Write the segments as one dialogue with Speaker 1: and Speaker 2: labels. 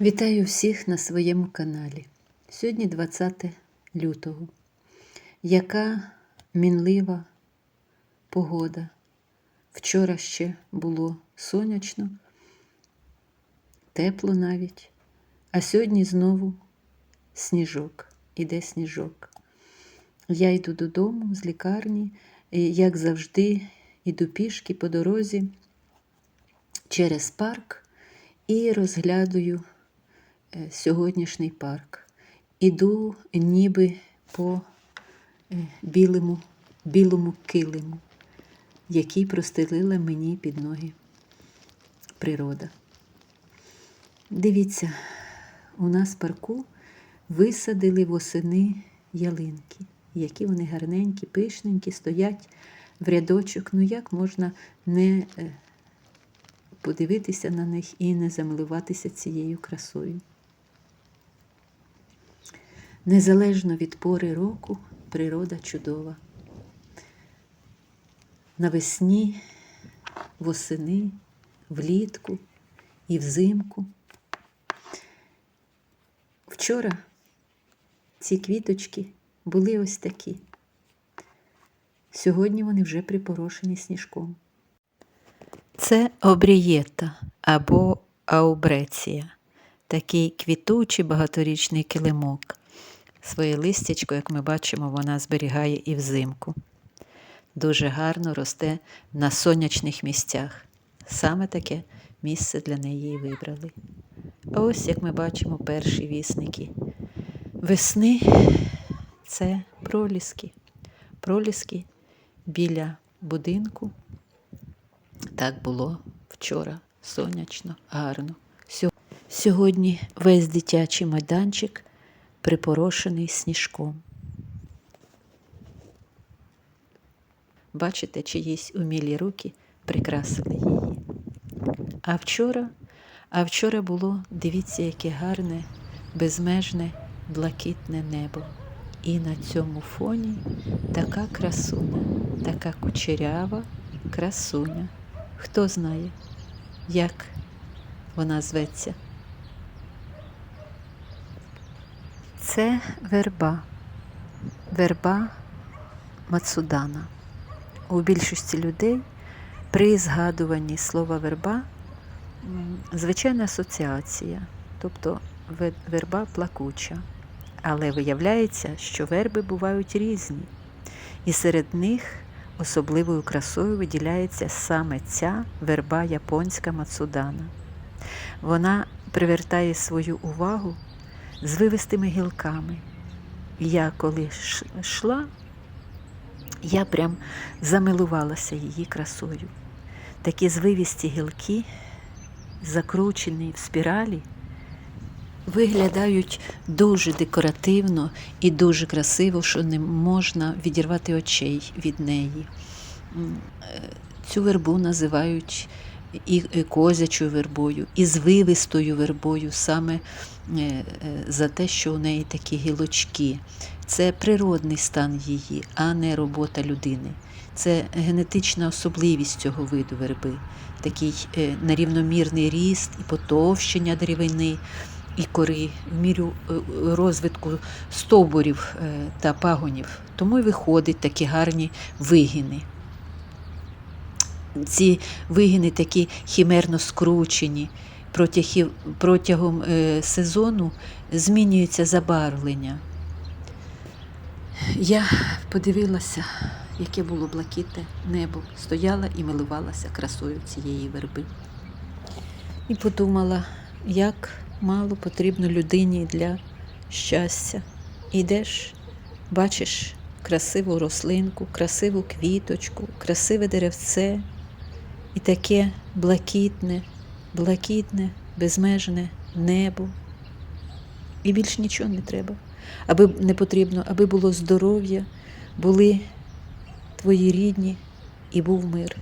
Speaker 1: Вітаю всіх на своєму каналі. Сьогодні 20 лютого. Яка мінлива погода. Вчора ще було сонячно, тепло навіть, а сьогодні знову сніжок. Іде сніжок. Я йду додому з лікарні, і, як завжди, йду пішки по дорозі через парк і розглядаю сьогоднішній парк. Іду ніби по е, білому, білому килиму, який простелила мені під ноги природа. Дивіться, у нас в парку висадили восени ялинки, які вони гарненькі, пишненькі, стоять в рядочок. Ну як можна не е, подивитися на них і не замилуватися цією красою. Незалежно від пори року, природа чудова. Навесні, восени, влітку і взимку. Вчора ці квіточки були ось такі. Сьогодні вони вже припорошені сніжком. Це обрієта або аубреція, такий квітучий багаторічний килимок. Своє листячко, як ми бачимо, вона зберігає і взимку. Дуже гарно росте на сонячних місцях. Саме таке місце для неї вибрали. А ось, як ми бачимо, перші вісники. Весни це проліски. Проліски біля будинку. Так було вчора сонячно, гарно. Сьогодні весь дитячий майданчик припорошений сніжком. Бачите, чиїсь умілі руки прикрасили її. А вчора, а вчора було, дивіться, яке гарне, безмежне, блакитне небо. І на цьому фоні така красуня, така кучерява красуня. Хто знає, як вона зветься? Це верба, верба Мацудана. У більшості людей при згадуванні слова верба звичайна асоціація, тобто верба плакуча. Але виявляється, що верби бувають різні, і серед них особливою красою виділяється саме ця верба японська Мацудана. Вона привертає свою увагу з вивистими гілками. Я коли йшла, я прям замилувалася її красою. Такі звивісті гілки, закручені в спіралі, виглядають дуже декоративно і дуже красиво, що не можна відірвати очей від неї. Цю вербу називають і козячою вербою, і звивистою вербою, саме за те, що у неї такі гілочки. Це природний стан її, а не робота людини. Це генетична особливість цього виду верби, такий нерівномірний ріст і потовщення деревини і кори в міру розвитку стовбурів та пагонів. Тому й виходять такі гарні вигини. Ці вигини такі хімерно скручені. Протягом сезону змінюється забарвлення. Я подивилася, яке було блакитне небо, стояла і милувалася красою цієї верби. І подумала, як мало потрібно людині для щастя. Ідеш, бачиш красиву рослинку, красиву квіточку, красиве деревце і таке блакитне, блакитне, безмежне небо. І більш нічого не треба, аби не потрібно, аби було здоров'я, були твої рідні, і був мир,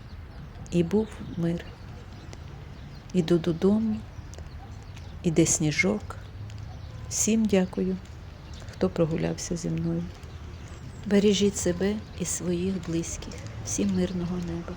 Speaker 1: і був мир. Іду додому, іде сніжок. Всім дякую, хто прогулявся зі мною. Бережіть себе і своїх близьких, всім мирного неба.